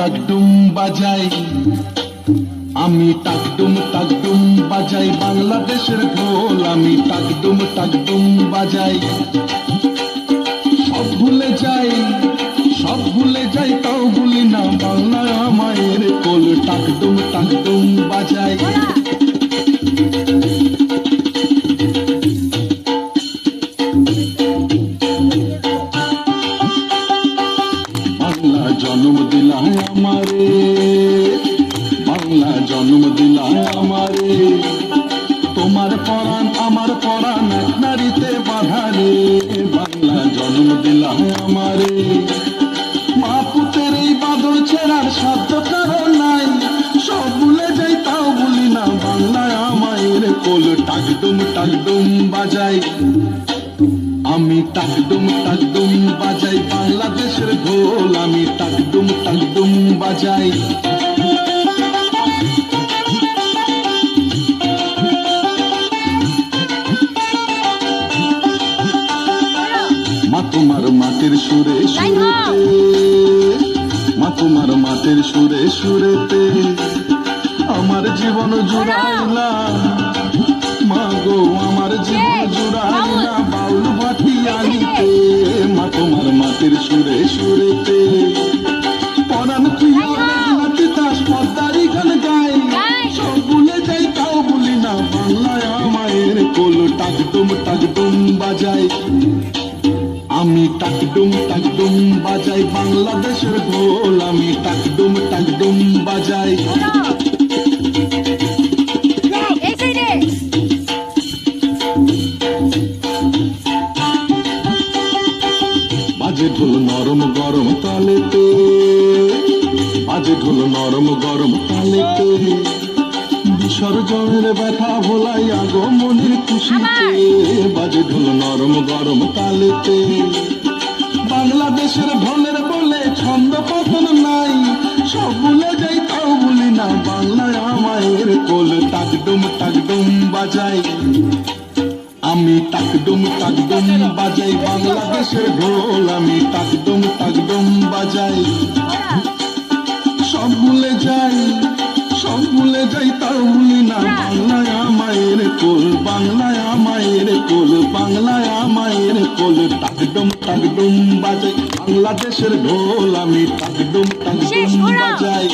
টাকডুম বাজাই। আমি টাকডুম টাকডুম বাজাই। বাংলাদেশের ঢোল, আমি টাকডুম টাকডুম বাজাই। সব ভুলে যাই, সব ভুলে যাই, তাও ভুলি না। বাংলা মায়ের কোল টাকডুম টাকডুম বাংলা জন্ম দিলায় আমারে। তোমার পরাণ, আমার পরাণ, এক নারীতে বাধারে বাংলা জন্ম দিলায় আমারে। মা পুতের এই বাদল ছেড়ার কারণ নাই। সব ভুলে যাই, তাও বলি না। বাংলায় কোল টাকডুম টাকডুম বাজাই। আমি টাকডুম টাকডুম বাজাই। বাংলাদেশের ঢোল আমি টাকডুম টাকডুম বাজাই। মা তোমার মাটির সুরে সুরেতে মা তোমার মাটির সুরে সুরেতে আমার জীবন জুড়াইলাম মা গো আমার জীবন জুড়াইলা বাউল। ভাটি আনিতে। মা তোমার মাটির সুরে সুরেতে বলি না বাংলায় আমায়ের কোল টাকডুম টাকডুম বাজাই আমি টাকডুম টাকডুম বাজাই, বাংলাদেশের ঢোল আমি টাকডুম টাকডুম বাজাই। বাজে ঢোল নরম গরম তালেতে, বাজে ঢোল নরম গরম তালেতে। বিসর্জনের ব্যথা ভোলাই আগমনের খুশিতে, বাজে ঢোল নরম গরম তালেতে। বাংলাদেশের ঢোলের বলে ছন্দ পতন নাই সব ভুলে যাই তাও বলি না, বাংলায় আমায়ের কোল টাকডুম টাকডুম বাজাই। আমি টাকডুম টাকডুম বাজাই, বাংলাদেশের ঢোল আমি টাকডুম টাকডুম কোল বাংলায় আমায়ের কোল বাংলায় আমায়ের কোল। টাকডুম টাকডুম বাজাই বাংলাদেশের ঢোল আমি টাকডুম টাকডুম বাজাই